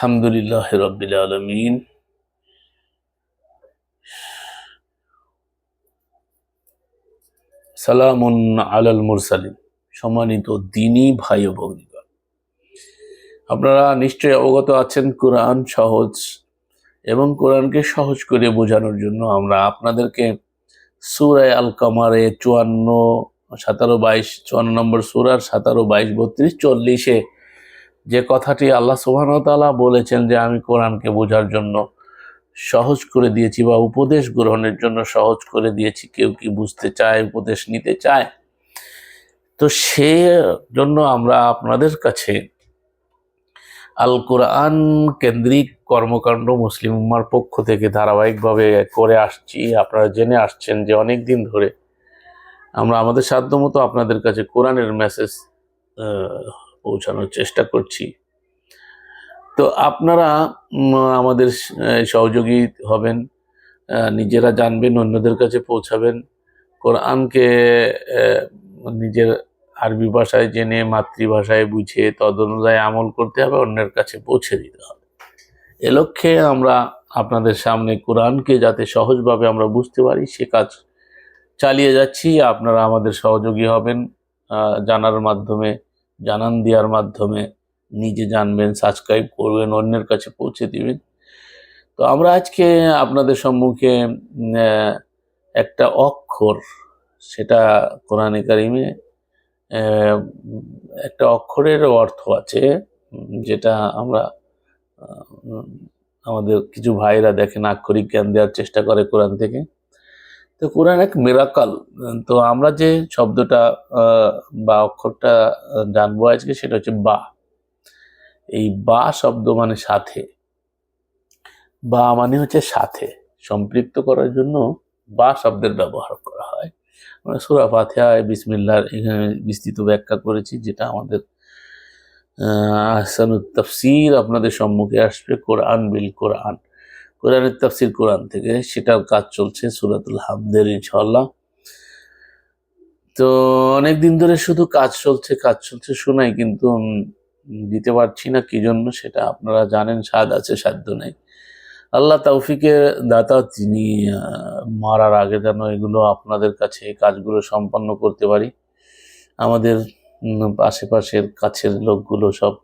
আলহামদুলিল্লাহ রবিল আলমিন। সালামুন আলাল মুরসালিন। সম্মানিত দিনী ভাই ও ভগ্নীগণ আপনারা নিশ্চয়ই অবগত আছেন কোরআন সহজ এবং কোরআনকে সহজ করে বোঝানোর জন্য আমরা আপনাদেরকে সুরায় আল কামারে চুয়ান্ন, সাতারো বাইশ, চুয়ান্ন নম্বর সুরার সাতারো বাইশ, বত্রিশ, চল্লিশে যে কথাটি আল্লাহ সুবাহতালা বলেছেন যে আমি কোরআনকে বোঝার জন্য সহজ করে দিয়েছি বা উপদেশ গ্রহণের জন্য সহজ করে দিয়েছি, কেউ কি বুঝতে চায়, উপদেশ নিতে চায়? তো সে জন্য আমরা আপনাদের কাছে আল কোরআন কেন্দ্রিক কর্মকাণ্ড মুসলিম উম্মার পক্ষ থেকে ধারাবাহিকভাবে করে আসছি। আপনারা জেনে আসছেন যে অনেক দিন ধরে আমরা আমাদের সাধ্যমতো আপনাদের কাছে কোরআনের মেসেজ পৌঁছানোর চেষ্টা করছি। তো আপনারা আমাদের সহযোগী হবেন নিজেরা জানবেন, অন্যদের কাছে পৌঁছাবেন। কোরআনকে নিজের আরবি ভাষায় জেনে, মাতৃভাষায় বুঝে তদ অনুযায়ী আমল করতে হবে, অন্যের কাছে পৌঁছে দিতে হবে। এ লক্ষ্যে আমরা আপনাদের সামনে কোরআনকে যাতে সহজভাবে আমরা বুঝতে পারি, সে কাজ চালিয়ে যাচ্ছি। আপনারা আমাদের সহযোগী হবেন জানার মাধ্যমে জানান দেওয়ার মাধ্যমে নিজে জানবেন সাবস্ক্রাইব করবেন, অন্যের কাছে পৌঁছে দিবেন। তো আমরা আজকে আপনাদের সম্মুখে একটা অক্ষর, সেটা কোরআনে কারিমে একটা অক্ষরের অর্থ আছে, যেটা আমরা আমাদের কিছু ভাইরা দেখেন আক্ষরিক জ্ঞান দেওয়ার চেষ্টা করে কোরআন থেকে। তো কোরআন এক মেরাকাল তো আমরা যে শব্দটা বা অক্ষরটা জানব আজকে সেটা হচ্ছে বা। এই বা শব্দ মানে সাথে। বা মানে হচ্ছে সাথে। সম্পৃক্ত করার জন্য বা শব্দের ব্যবহার করা হয়। আমরা সুরা ফাতিহায় বিসমিল্লার এখানে বিস্তৃত ব্যাখ্যা করেছি, যেটা আমাদের আহসানুত তফসির আপনাদের সম্মুখে আসবে কোরআন বিল কোরআন। কোরআনের তফসির কোরআন থেকে সেটার কাজ চলছে, সুরাতুল হামদের ইনশাল্লাহ তো অনেক দিন ধরে শুধু কাজ চলছে কাজ চলছে শোনাই, কিন্তু দিতে পারছি না, কি জন্য সেটা আপনারা জানেন, স্বাদ আছে, সাধ্য নেই। আল্লাহ তৌফিকের দাতা তিনি মারার আগে যেন এগুলো আপনাদের কাছে এই কাজগুলো সম্পন্ন করতে পারি। আমাদের আশেপাশের কাছের লোকগুলো সব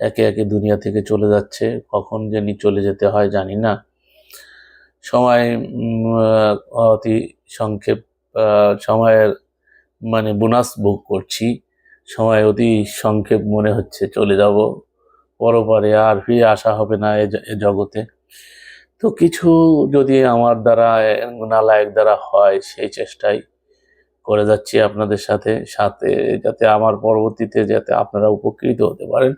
একে একে দুনিয়া থেকে চলে যাচ্ছে। কখন জানি চলে যেতে হয় জানি না। সময় অতি সংক্ষেপ সময়ের মানে বোনাস ভোগ করছি। সময় অতি সংক্ষেপ মনে হচ্ছে চলে যাব। পরপরে আর ফিরে আসা হবে না এ জগতে। তো কিছু যদি আমার দ্বারা নালায়ক দ্বারা হয়, সেই চেষ্টাই করে যাচ্ছি আপনাদের সাথে সাথে যাতে আমার পরবর্তীতে যাতে আপনারা উপকৃত হতে পারেন।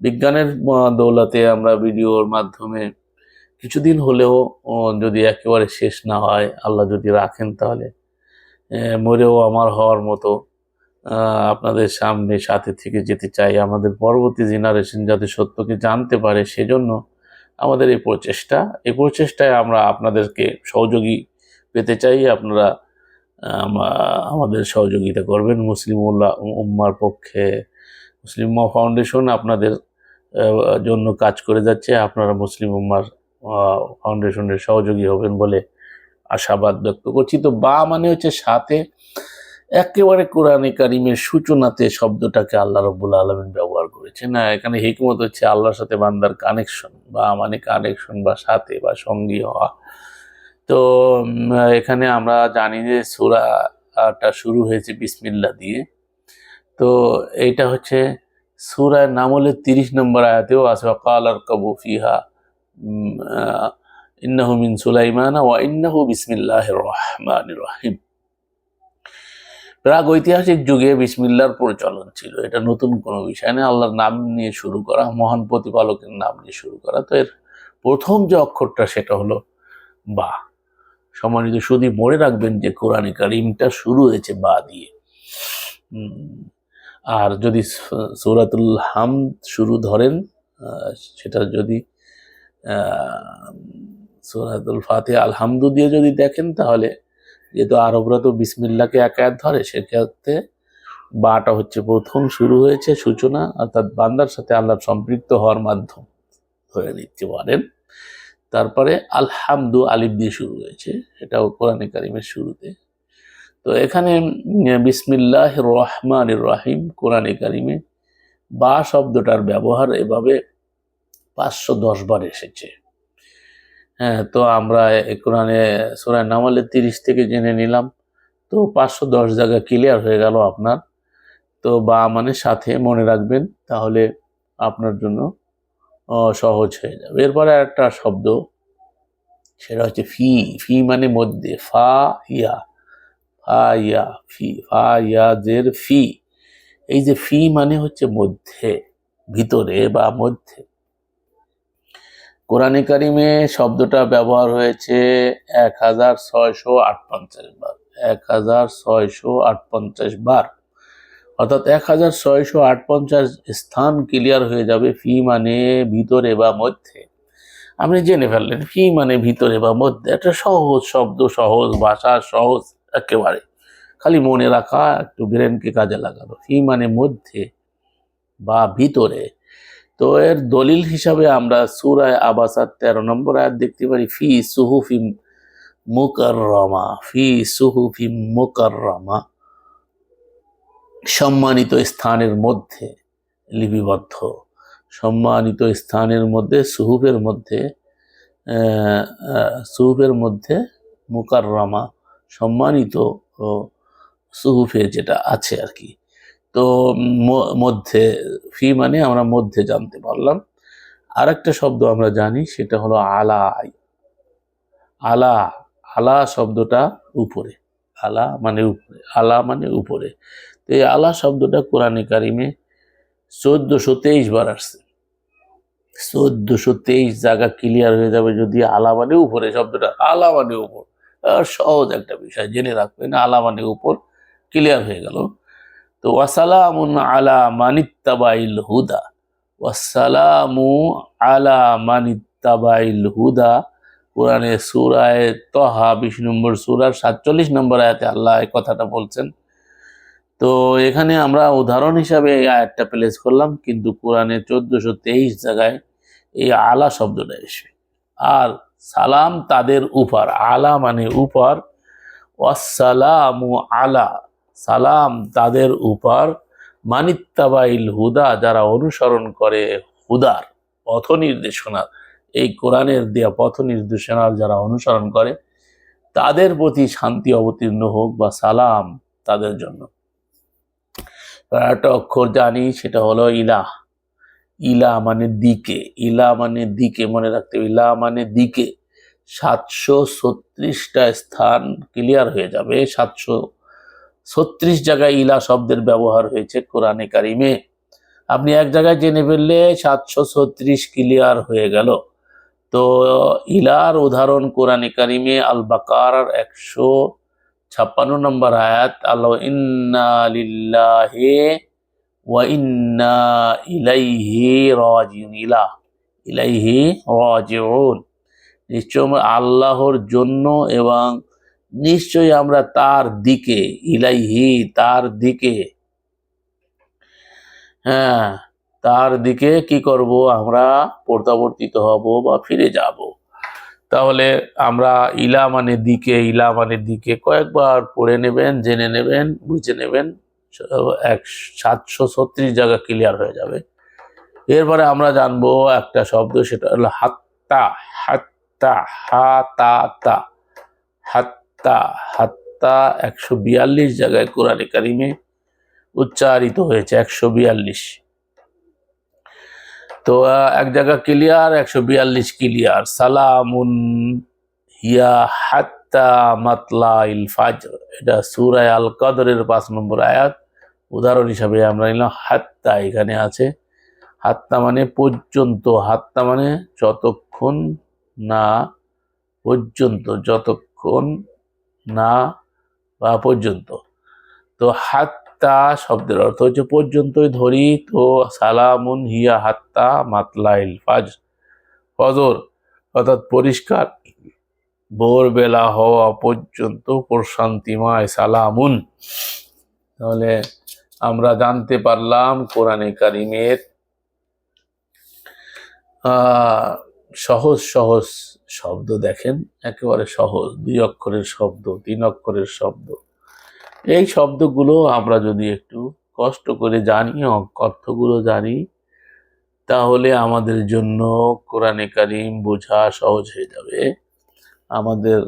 বিজ্ঞানের দৌলতে আমরা ভিডিওর মাধ্যমে কিছুদিন হলেও যদি একেবারে শেষ না হয়, আল্লাহ যদি রাখেন তাহলে মরেও আমার হওয়ার মতো আপনাদের সামনে সাথে থেকে যেতে চাই। আমাদের পরবর্তী জেনারেশন যাতে সত্যকে জানতে পারে, সেজন্য আমাদের এই প্রচেষ্টা, এই প্রচেষ্টায় আমরা আপনাদেরকে সহযোগী পেতে চাই। আপনারা আমাদের সহযোগিতা করবেন। মুসলিম উল্লাহ উম্মার পক্ষে, মুসলিম ফাউন্ডেশন আপনাদের জন্য কাজ করে যাচ্ছে। আপনারা মুসলিম উম্মার ফাউন্ডেশনের সহযোগী হবেন বলে আশাবাদ ব্যক্ত করছি। তো বা মানে হচ্ছে সাথে একেবারে কোরআনে কারিমের সূচনাতে শব্দটাকে আল্লাহ রব্বুল আলমিন ব্যবহার করেছেন। না এখানে হিকমত হচ্ছে আল্লাহর সাথে বান্দার কানেকশন বা মানে কানেকশন বা সাথে, বা সঙ্গী হওয়া। তো এখানে আমরা জানি যে সুরাটা শুরু হয়েছে বিসমিল্লা দিয়ে। তো, এইটা হচ্ছে সুরার নাম হলে তিরিশ নম্বর আয়াতেও আছে কাল আর কবু ফিহা ইন্নাহু মিন সুলাইমানা ওয়া ইন্নাহু বিসমিল্লাহির রহমানির রহিম। প্রাগ ঐতিহাসিক যুগে বিসমিল্লার প্রচলন ছিল। এটা নতুন কোনো বিষয় নেই আল্লাহর নাম নিয়ে শুরু করা, মহান প্রতিপালকের নাম নিয়ে শুরু করা। তো এর প্রথম যে অক্ষরটা সেটা হলো বা। সম্মানিত শুধু মনে রাখবেন যে কোরআনে কারিমটা শুরু হয়েছে বা দিয়ে। আর যদি সূরাতুল হাম শুরু ধরেন সেটা যদি আহ, ফাতে আলহামদু দিয়ে যদি দেখেন তাহলে যেহেতু আরবরা তো বিসমিল্লাকে এক ধরে সেক্ষেত্রে বাটা হচ্ছে প্রথম শুরু হয়েছে সূচনা অর্থাৎ বান্দার সাথে আল্লাহর সম্পৃক্ত হওয়ার মাধ্যম ধরে নিতে পারেন। তারপরে আলহামদু আলিফ দিয়ে শুরু হয়েছে এটাও কোরআনে কারিমের শুরুতে। তো এখানে বিসমিল্লাহ রহমান রাহিম, কোরআনে কারিমে বা শব্দটার ব্যবহার এভাবে পাঁচশো দশ বার এসেছে। হ্যাঁ তো আমরা কোরআনে সোরায় নামালে তিরিশ থেকে জেনে নিলাম। তো পাঁচশো দশ জায়গা ক্লিয়ার হয়ে গেল আপনার। তো বা মানে সাথে মনে রাখবেন, তাহলে আপনার জন্য সহজ হয়ে যাবে। এরপরে একটা শব্দ, সেটা হচ্ছে ফি। ফি মানে মধ্যে, ফা, ইয়া। ফা ইয়া ফি ফা ইয়া জের ফি। এই যে ফি মানে হচ্ছে মধ্যে, ভিতরে বা মধ্যে। কোরআনে কারিমে শব্দটা ব্যবহার হয়েছে এক হাজার ছয়শো আট পঞ্চাশ বার, এক হাজার ছয়শো আট পঞ্চাশ বার। অর্থাৎ এক হাজার ছয়শো আট পঞ্চাশ স্থান ক্লিয়ার হয়ে যাবে ফি মানে ভিতরে বা মধ্যে। আপনি জেনে ফেললেন, ফি মানে ভিতরে বা মধ্যে, একটা সহজ শব্দ, সহজ ভাষা, সহজ একেবারে। খালি মনে রাখা, একটু ব্রেনকে কাজে লাগানো। ফি মানে মধ্যে বা ভিতরে। তো এর দলিল হিসাবে আমরা সুরায় আবাসার তেরো নম্বর আয়াত দেখতে পারি, ফি সুহুফি মুকাররমা, ফি সুহুফি মুকাররমা। সম্মানিত স্থানের মধ্যে লিপিবদ্ধ। সম্মানিত স্থানের মধ্যে, সুহুফের মধ্যে সুহুফের মধ্যে মুকাররমা। সম্মানিত সুহুফে যেটা আছে আর কি তো মধ্যে, ফি মানে আমরা মধ্যে জানতে পারলাম। আর একটা শব্দ আমরা জানি, সেটা হলো আলা আলা আলা শব্দটা উপরে। আলা মানে উপরে আলা মানে উপরে। তো এই আলা শব্দটা কোরআনে কারিমে চোদ্দশো তেইশ বার আসছে। চোদ্দশো তেইশ জায়গা ক্লিয়ার হয়ে যাবে যদি আলা মানে উপরে শব্দটা। আলা মানে উপর। সহজ একটা বিষয়। জেনে রাখবেন আলা মানে উপর ক্লিয়ার হয়ে গেল। তো ওয়াসালামুন আলা মানিত্তাবাইল হুদা। ওয়াসালামু আলা মানিত্তাবাইল হুদা। কোরআনে সুরায় তহা, বিশ নম্বর সুরার সাতচল্লিশ নম্বর আয়াতে আল্লাহ এই কথাটা বলছেন। তো এখানে আমরা উদাহরণ হিসাবে এই আয়াতটা প্লেস করলাম, কিন্তু কোরআনে চোদ্দশো তেইশ জায়গায় এই আলা শব্দটা এসে আর সালাম তাদের উপর, আলা মানে উপর ওয়াসালামু আলা, সালাম তাদের উপর, মানিত্তাবাইল হুদা, যারা অনুসরণ করে হুদার পথ নির্দেশনা এই কোরআনের দেয়া পথ নির্দেশনার যারা অনুসরণ করে, তাদের প্রতি শান্তি অবতীর্ণ হোক বা সালাম তাদের জন্য। একটা অক্ষর জানি, সেটা হলো ইলাহ। ইলা মানে দিকে, ইলা মানে দিকে, মনে রাখতে হবে, ইলা মানে দিকে। সাতশো ছত্রিশটা স্থান ক্লিয়ার হয়ে যাবে, সাতশো ছত্রিশ জায়গায় ইলা শব্দের ব্যবহার হয়েছে কোরআনে কারিমে। আপনি এক জায়গায় জেনে ফেললে সাতশো ছত্রিশ ক্লিয়ার হয়ে গেল। তো ইলার উদাহরণ কোরআনে কারিমে আল বাকার একশো ছাপ্পান্ন নম্বর আয়াত আল্লাহ ইন্না লিল্লাহি ওয়া ইন্না ইলাইহি ইলা, ইলাইহি নিশ্চয় আল্লাহর জন্য এবং নিশ্চয়ই আমরা তার দিকে, ইলাইহি তার দিকে হ্যাঁ তার দিকে কি করব? আমরা প্রত্যাবর্তিত হব বা ফিরে যাব। তাহলে আমরা ইলা মানে দিকে, ইলা মানে দিকে কয়েকবার পড়ে নেবেন, জেনে নেবেন, বুঝে নেবেন। এক সাতশো ছত্রিশ জায়গা ক্লিয়ার হয়ে যাবে। এরপরে আমরা জানব একটা শব্দ, সেটা হলো হাত্তা হাত্তা, হা, তা হাত্তা হাত্তা একশো বিয়াল্লিশ জায়গায় কোরআনে কারিমে উচ্চারিত হয়েছে, একশো বিয়াল্লিশ। তো এক জায়গা ক্লিয়ার একশো বিয়াল্লিশ ক্লিয়ার সালামুন, হিয়া মাতলা এটা সুরায় আল কদরের পাঁচ নম্বর আয়াত। উদাহরণ হিসাবে আমরা নিলাম হাত্তা, এখানে আছে। হাত্তা মানে পর্যন্ত, হাত্তা মানে যতক্ষণ না পর্যন্ত, যতক্ষণ না বা পর্যন্ত। তো হাত্তা শব্দের অর্থ হচ্ছে পর্যন্তই ধরি, তো সালামুন হিয়া হাত্তা মাতলাইল ফাজ ফজর, অর্থাৎ পরিষ্কার। ভোরবেলা হওয়া পর্যন্ত প্রশান্তিময় সালামুন। তাহলে আমরা জানতে পারলাম কোরআনে কারিমের সহজ সহজ শব্দ দেখেন, একেবারে সহজ, দুই অক্ষরের শব্দ, তিন অক্ষরের শব্দ। এই শব্দগুলো আমরা যদি একটু কষ্ট করে জানি, অর্থগুলো জানি, তাহলে আমাদের জন্য কোরআনে কারিম বোঝা সহজ হয়ে যাবে। আমাদের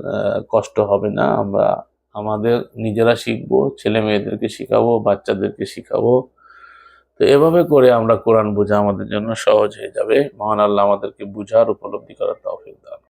কষ্ট হবে না। আমরা আমাদের নিজেরা শিখব, ছেলে মেয়েদেরকে শিখাবো, বাচ্চাদেরকে শিখাবো। তো এভাবে করে আমরা কোরআন বোঝা আমাদের জন্য সহজ হয়ে যাবে। মহান আল্লাহ আমাদেরকে বুঝার, উপলব্ধি করার তৌফিক দান।